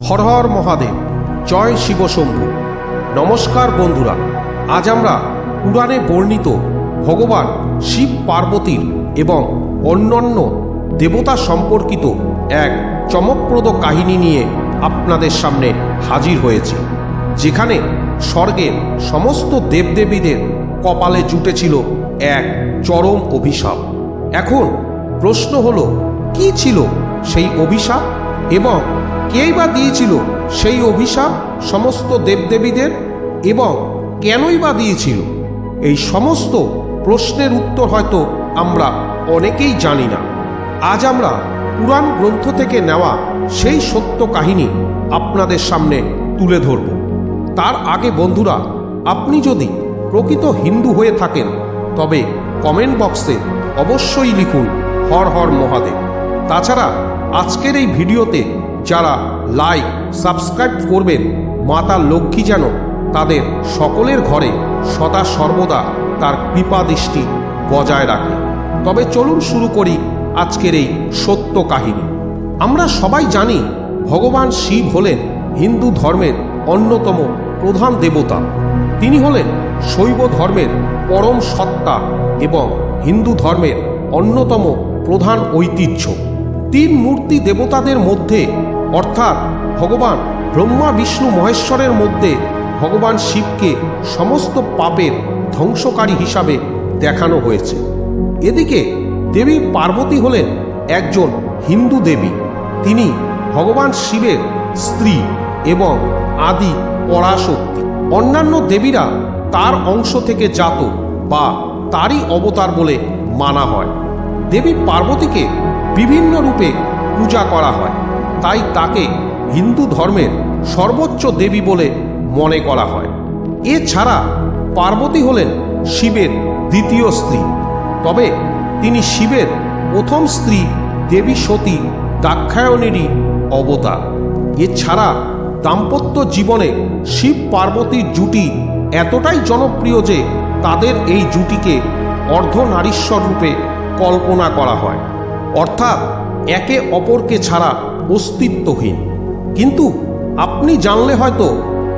হর হর মহাদেব, জয় শিবশম্ভু নমস্কার বন্ধুরা, আজ আমরা পুরাণে বর্ণিত ভগবান শিব পার্বতীর এবং অন্যান্য দেবতা সম্পর্কিত এক চমকপ্রদ কাহিনী নিয়ে আপনাদের সামনে হাজির হয়েছি, যেখানে স্বর্গের সমস্ত দেবদেবীদের কপালে জুটেছিল এক চরম অভিশাপ। এখন প্রশ্ন হলো, কি ছিল সেই অভিশাপ এবং কেই বা দিয়েছিল সেই অভিশাপ সমস্ত দেবদেবীদের এবং কেনই বা দিয়েছিল? এই সমস্ত প্রশ্নের উত্তর হয়তো আমরা অনেকেই জানি না। আজ আমরা পুরাণ গ্রন্থ থেকে নেওয়া সেই সত্য কাহিনী আপনাদের সামনে তুলে ধরব। তার আগে বন্ধুরা, আপনি যদি প্রকৃত হিন্দু হয়ে থাকেন, তবে কমেন্ট বক্সে অবশ্যই লিখুন হর হর মহাদেব। তাছাড়া আজকের এই ভিডিওতে যারা লাইক সাবস্ক্রাইব করবেন, মাতা লক্ষ্মী যেন তাদের সকলের ঘরে সদা সর্বদা তার কৃপা দৃষ্টি বজায় রাখে। তবে চলুন শুরু করি আজকের এই সত্য কাহিনী। আমরা সবাই জানি ভগবান শিব হলেন হিন্দু ধর্মের অন্যতম প্রধান দেবতা। তিনি হলেন শৈব ধর্মের পরম সত্তা এবং হিন্দু ধর্মের অন্যতম প্রধান ঐতিহ্য। তিন মূর্তি দেবতাদের মধ্যে অর্থাৎ ভগবান ব্রহ্মা, বিষ্ণু, মহেশ্বরের মধ্যে ভগবান শিবকে সমস্ত পাপের ধ্বংসকারী হিসাবে দেখানো হয়েছে। এদিকে দেবী পার্বতী হলেন একজন হিন্দু দেবী। তিনি ভগবান শিবের স্ত্রী এবং আদি পরাশক্তি। অন্যান্য দেবীরা তার অংশ থেকে জাত বা তারই অবতার বলে মানা হয়। দেবী পার্বতীকে বিভিন্ন রূপে পূজা করা হয়। তাই তাকে হিন্দু ধর্মের সর্বোচ্চ দেবী বলে মনে করা হয়। এছাড়া পার্বতী হলেন শিবের দ্বিতীয় স্ত্রী। তবে তিনি শিবের প্রথম স্ত্রী দেবী সতী দাক্ষায়ণেরই অবতার। এছাড়া দাম্পত্য জীবনে শিব পার্বতীর জুটি এতটাই জনপ্রিয় যে তাদের এই জুটিকে অর্ধনারীশ্বর রূপে কল্পনা করা হয়। অর্থাৎ একে অপরকে ছাড়া অস্তিত্বহীন। কিন্তু আপনি জানলে হয়তো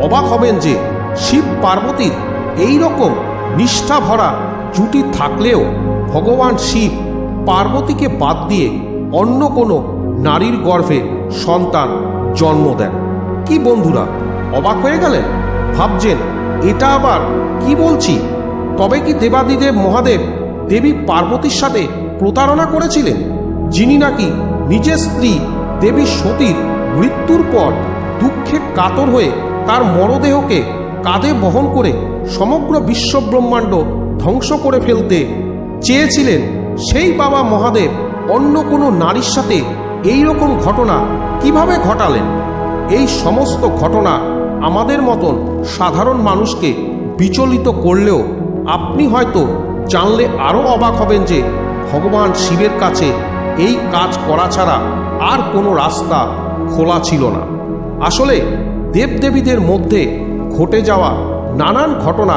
অবাক হবেন যে শিব পার্বতীর এই রকম নিষ্ঠা ভরা জুটি থাকলেও ভগবান শিব পার্বতীকে বাদ দিয়ে অন্য কোনো নারীর গর্ভে সন্তান জন্ম দেন। কি বন্ধুরা, অবাক হয়ে গেলেন? ভাবছেন, এটা আবার কি বলছি? তবে কি দেবাদিদেব মহাদেব দেবী পার্বতীর সাথে প্রতারণা করেছিলেন? যিনি নাকি নিজের স্ত্রী দেবী সতীর মৃত্যুর পর দুঃখে কাতর হয়ে তার মরদেহকে কাঁধে বহন করে সমগ্র বিশ্বব্রহ্মাণ্ড ধ্বংস করে ফেলতে চেয়েছিলেন সেই বাবা মহাদেব অন্য কোনো নারীর সাথে এই রকম ঘটনা কীভাবে ঘটালেন? এই সমস্ত ঘটনা আমাদের মতন সাধারণ মানুষকে বিচলিত করলেও আপনি হয়তো জানলে আরও অবাক হবেন যে ভগবান শিবের কাছে এই কাজ করা ছাড়া আর কোনো রাস্তা খোলা ছিল না। আসলে দেবদেবীদের মধ্যে ঘটে যাওয়া নানান ঘটনা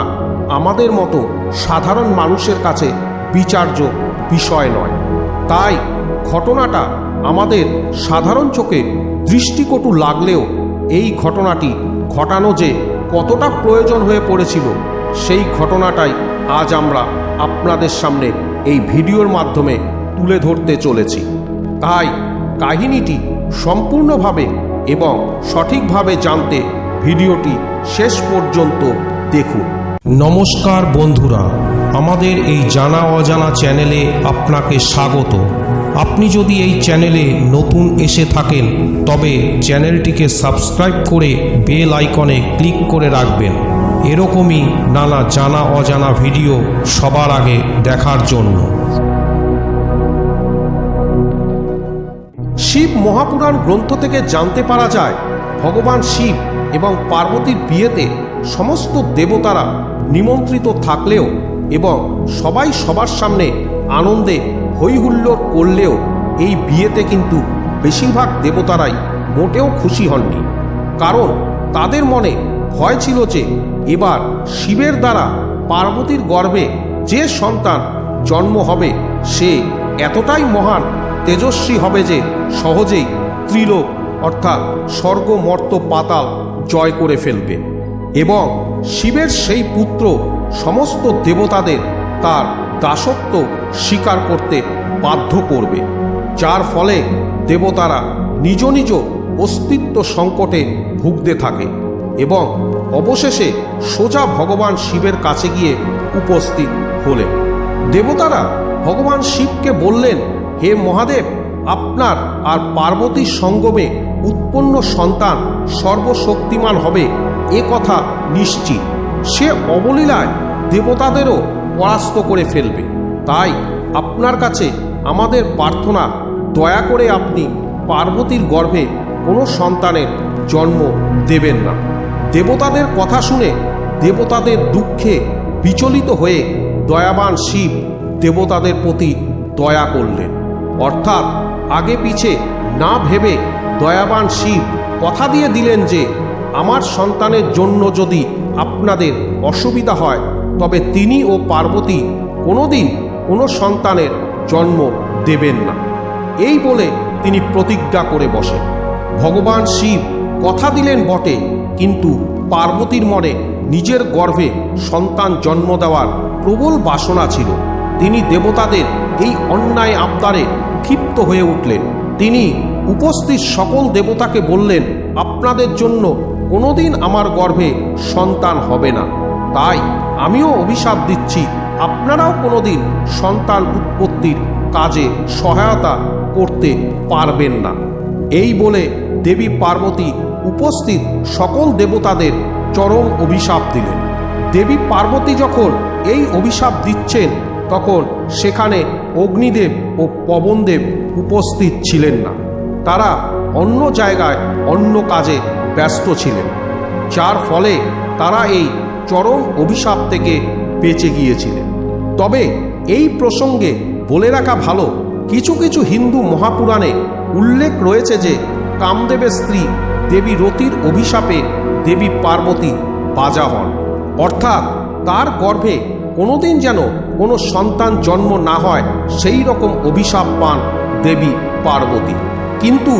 আমাদের মতো সাধারণ মানুষের কাছে বিচার্য বিষয় নয়। তাই ঘটনাটা আমাদের সাধারণ চোখে দৃষ্টিকটু লাগলেও এই ঘটনাটি ঘটানো যে কতটা প্রয়োজন হয়ে পড়েছিল, সেই ঘটনাটাই আজ আমরা আপনাদের সামনে এই ভিডিওর মাধ্যমে তুলে ধরতে চলেছি। তাই কাহিনীটি সম্পূর্ণভাবে এবং সঠিকভাবে জানতে ভিডিওটি শেষ পর্যন্ত দেখুন। নমস্কার বন্ধুরা, আমাদের এই জানা অজানা চ্যানেলে আপনাকে স্বাগত। আপনি যদি এই চ্যানেলে নতুন এসে থাকেন, তবে চ্যানেলটিকে সাবস্ক্রাইব করে বেল আইকনে ক্লিক করে রাখবেন। এরকমই নানা জানা অজানা ভিডিও সবার আগে দেখার জন্য। শিব মহাপুরাণ গ্রন্থ থেকে জানতে পারা যায়, ভগবান শিব এবং পার্বতীর বিয়েতে সমস্ত দেবতারা নিমন্ত্রিত থাকলেও এবং সবাই সবার সামনে আনন্দে হৈহুল্লোড় করলেও এই বিয়েতে কিন্তু বেশিরভাগ দেবতারাই মোটেও খুশি হননি। কারণ তাদের মনে ভয় ছিল যে এবার শিবের দ্বারা পার্বতীর গর্ভে যে সন্তান জন্ম হবে, সে এতটাই মহান তেজস্বী হবে যে সহজেই ত্রিলোক, অর্থাৎ স্বর্গ মর্ত পাতাল, জয় করে ফেলবে। এবং শিবের সেই পুত্র সমস্ত দেবতাদের তার দাসত্ব স্বীকার করতে বাধ্য করবে, যার ফলে দেবতারা নিজ নিজ অস্তিত্ব সংকটে ভুগতে থাকে এবং অবশেষে সোজা ভগবান শিবের কাছে গিয়ে উপস্থিত হলেন দেবতারা ভগবান শিবকে বললেন হে মহাদেব, আপনার আর পার্বতীর সঙ্গমে উৎপন্ন সন্তান সর্বশক্তিমান হবে, এ কথা নিশ্চিত। সে অবলীলায় দেবতাদেরও পরাস্ত করে ফেলবে। তাই আপনার কাছে আমাদের প্রার্থনা, দয়া করে আপনি পার্বতীর গর্ভে কোনো সন্তানের জন্ম দেবেন না। দেবতাদের কথা শুনে দেবতাদের দুঃখে বিচলিত হয়ে দয়াবান শিব দেবতাদের প্রতি দয়া করলেন। অর্থাৎ আগে পিছে না ভেবে দয়াবান শিব কথা দিয়ে দিলেন যে, আমার সন্তানের জন্য যদি আপনাদের অসুবিধা হয়, তবে তিনি ও পার্বতী কোনোদিন কোনো সন্তানের জন্ম দেবেন না। এই বলে তিনি প্রতিজ্ঞা করে বসেন। ভগবান শিব কথা দিলেন বটে, কিন্তু পার্বতীর মনে নিজের গর্ভে সন্তান জন্ম দেওয়ার প্রবল বাসনা ছিল। তিনি দেবতাদের এই অন্যায় আবদারে ক্ষিপ্ত হয়ে উঠলেন। তিনি উপস্থিত সকল দেবতাকে বললেন, আপনাদের জন্য কোনোদিন আমার গর্ভে সন্তান হবে না। তাই আমিও অভিশাপ দিচ্ছি। আপনারাও কোনোদিন সন্তান উৎপত্তির কাজে সহায়তা করতে পারবেন না। এই বলে দেবী পার্বতী উপস্থিত সকল দেবতাদের চরম অভিশাপ দিলেন। দেবী পার্বতী যখন এই অভিশাপ দিচ্ছেন, তখন সেখানে অগ্নিদেব ও পবনদেব উপস্থিত ছিলেন না। তারা অন্য জায়গায় অন্য কাজে ব্যস্ত ছিলেন, যার ফলে তারা এই চরম অভিশাপ থেকে বেঁচে গিয়েছিলেন। তবে এই প্রসঙ্গে বলে রাখা ভালো, কিছু কিছু হিন্দু মহাপুরাণে উল্লেখ রয়েছে যে কামদেবের স্ত্রী দেবী রতির অভিশাপে দেবী পার্বতী বাজা হন। অর্থাৎ তার গর্ভে কোনোদিন যেন কোনো সন্তান জন্ম না হয়, সেই রকম অভিশাপ পান দেবী পার্বতী। কিন্তু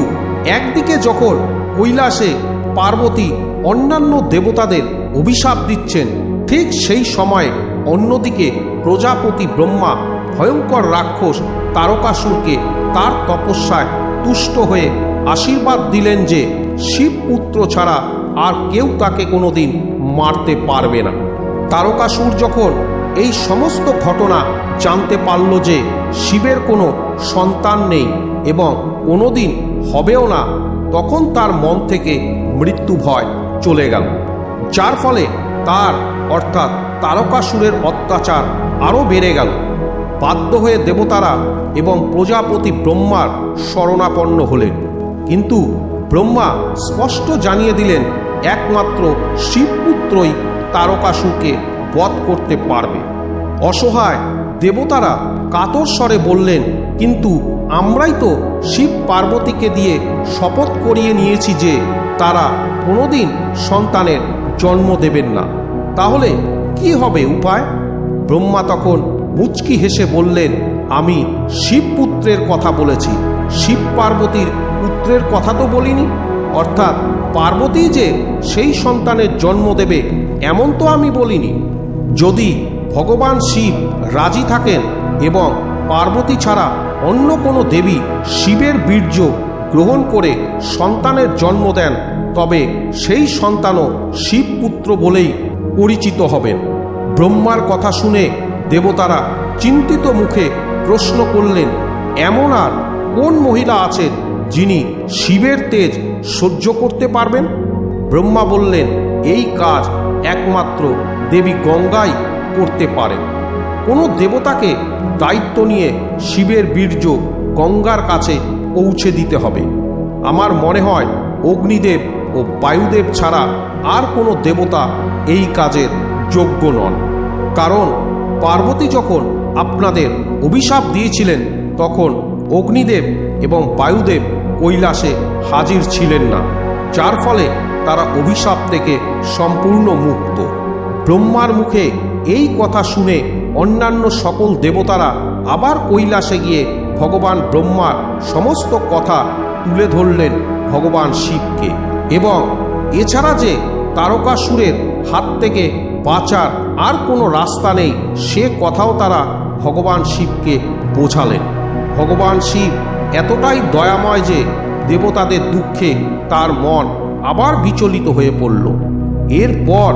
একদিকে যখন কৈলাসে পার্বতী অন্যান্য দেবতাদের অভিশাপ দিচ্ছেন, ঠিক সেই সময়ে অন্যদিকে প্রজাপতি ব্রহ্মা ভয়ঙ্কর রাক্ষস তারকাসুরকে তার তপস্যায় তুষ্ট হয়ে আশীর্বাদ দিলেন যে শিবপুত্র ছাড়া আর কেউ তাকে কোনোদিন মারতে পারবে না। তারকাসুর যখন এই সমস্ত ঘটনা জানতে পারল যে শিবের কোনো সন্তান নেই এবং কোনোদিন হবেও না, তখন তার মন থেকে মৃত্যু ভয় চলে গেল। যার ফলে তার, অর্থাৎ তারকাসুরের অত্যাচার আরও বেড়ে গেল। বাধ্য হয়ে দেবতারা এবং প্রজাপতি ব্রহ্মার শরণাপন্ন হলেন। কিন্তু ব্রহ্মা স্পষ্ট জানিয়ে দিলেন, একমাত্র শিবপুত্রই তারকাসুরকে বধ করতে পারবে। অসহায় দেবতারা কাতর স্বরে বললেন, কিন্তু আমরাই তো শিব পার্বতীকে দিয়ে শপথ করিয়ে নিয়েছি যে তারা কোনোদিন সন্তানের জন্ম দেবেন না। তাহলে কি হবে উপায়? ব্রহ্মা তখন মুচকি হেসে বললেন, আমি শিবপুত্রের কথা বলেছি। শিব পার্বতীর পুত্রের কথা তো বলিনি। অর্থাৎ পার্বতী যে সেই সন্তানের জন্ম দেবে, এমন তো আমি বলিনি। যদি ভগবান শিব রাজি থাকেন এবং পার্বতী ছাড়া অন্য কোনো দেবী শিবের বীর্য গ্রহণ করে সন্তানের জন্ম দেন, তবে সেই সন্তানও শিবপুত্র বলেই পরিচিত হবেন। ব্রহ্মার কথা শুনে দেবতারা চিন্তিত মুখে প্রশ্ন করলেন, এমন আর কোন মহিলা আছেন যিনি শিবের তেজ সহ্য করতে পারবেন? ব্রহ্মা বললেন, এই কাজ একমাত্র দেবী গঙ্গাই করতে পারেন। কোনো দেবতাকে দায়িত্ব নিয়ে শিবের বীর্য গঙ্গার কাছে পৌঁছে দিতে হবে। আমার মনে হয় অগ্নিদেব ও বায়ুদেব ছাড়া আর কোনো দেবতা এই কাজের যোগ্য নন। কারণ পার্বতী যখন আপনাদের অভিশাপ দিয়েছিলেন, তখন অগ্নিদেব এবং বায়ুদেব কৈলাসে হাজির ছিলেন না, যার ফলে তারা অভিশাপ থেকে সম্পূর্ণ মুক্ত। ব্রহ্মার মুখে এই কথা শুনে অন্যান্য সকল দেবতারা আবার কৈলাসে গিয়ে ভগবান ব্রহ্মার সমস্ত কথা তুলে ধরলেন ভগবান শিবকে। এবং এছাড়া যে তারকাসুরের হাত থেকে বাঁচার আর কোনো রাস্তা নেই, সে কথাও তারা ভগবান শিবকে বোঝালেন। ভগবান শিব এতটাই দয়াময় যে দেবতাদের দুঃখে তার মন আবার বিচলিত হয়ে পড়ল। এরপর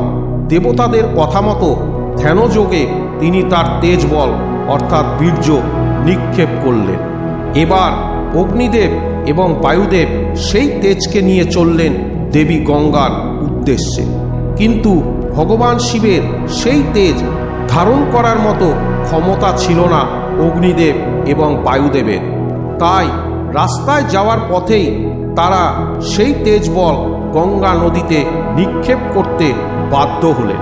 দেবতাদের কথা মতো ধ্যানযোগে তিনি তার তেজ বল অর্থাৎ বীর্য, নিক্ষেপ করলেন। এবার অগ্নিদেব এবং বায়ুদেব সেই তেজকে নিয়ে চললেন দেবী গঙ্গার উদ্দেশ্যে। কিন্তু ভগবান শিবের সেই তেজ ধারণ করার মতো ক্ষমতা ছিল না অগ্নিদেব এবং বায়ুদেবের। তাই রাস্তায় যাওয়ার পথেই তারা সেই তেজ বল গঙ্গা নদীতে নিক্ষেপ করতে বাধ্য হলেন।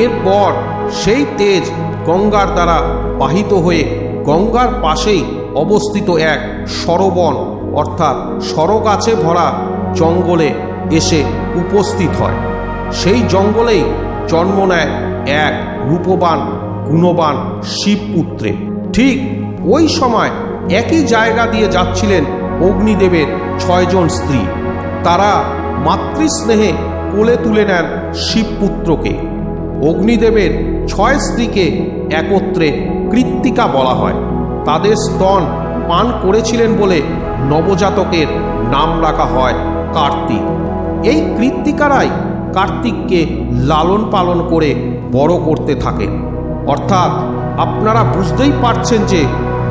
এরপর সেই তেজ গঙ্গার দ্বারা বাহিত হয়ে গঙ্গার পাশেই অবস্থিত এক সরবন, অর্থাৎ সরগাছে ভরা জঙ্গলে এসে উপস্থিত হয়। সেই জঙ্গলেই জন্ম নেয় এক রূপবান, গুণবান শিবপুত্রে। ঠিক ওই সময় একই জায়গা দিয়ে যাচ্ছিলেন অগ্নিদেবের ছয়জন স্ত্রী। তারা মাতৃস্নেহে কোলে তুলে নেন শিবপুত্রকে। অগ্নিদেবের ছয় স্ত্রীকে একত্রে কৃত্তিকা বলা হয়। তাদের স্তন পান করেছিলেন বলে নবজাতকের নাম রাখা হয় কার্তিক। এই কৃত্তিকারাই কার্তিককে লালন পালন করে বড় করতে থাকেন অর্থাৎ আপনারা বুঝতেই পারছেন যে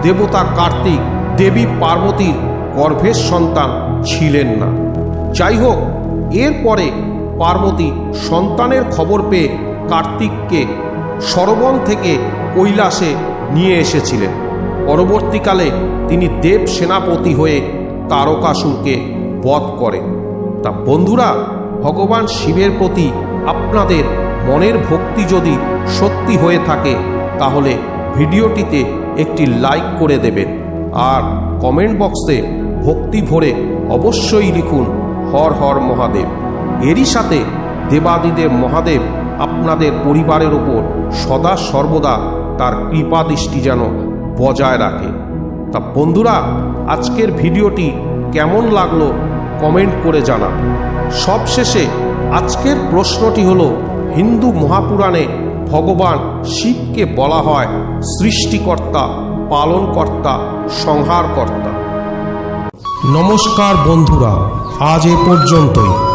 দেবতা কার্তিক দেবী পার্বতীর গর্ভের সন্তান ছিলেন না। যাই হোক, এরপরে পার্বতী সন্তানের খবর পেয়ে কার্তিককে সরবন থেকে কৈলাসে নিয়ে এসেছিলেন। পরবর্তীকালে তিনি দেব সেনাপতি হয়ে তারকাসুরকে বধ করেন। তা বন্ধুরা, ভগবান শিবের প্রতি আপনাদের মনের ভক্তি যদি সত্যি হয়ে থাকে, তাহলে ভিডিওটিতে একটি লাইক করে দেবেন। আর কমেন্ট বক্সে ভক্তি ভরে অবশ্যই লিখুন, হর হর মহাদেব। এরই সাথে দেবাদিদেব মহাদেব আপনাদের পরিবারের ওপর সদা সর্বদা তার কৃপা দৃষ্টি যেন বজায় রাখে। তা বন্ধুরা, আজকের ভিডিওটি কেমন লাগল কমেন্ট করে জানান সবশেষে আজকের প্রশ্নটি হল, হিন্দু মহাপুরাণে ভগবান শিবকে বলা হয় সৃষ্টিকর্তা, পালনকর্তা, সংহারকর্তা। নমস্কার বন্ধুরা, আজ এ পর্যন্তই।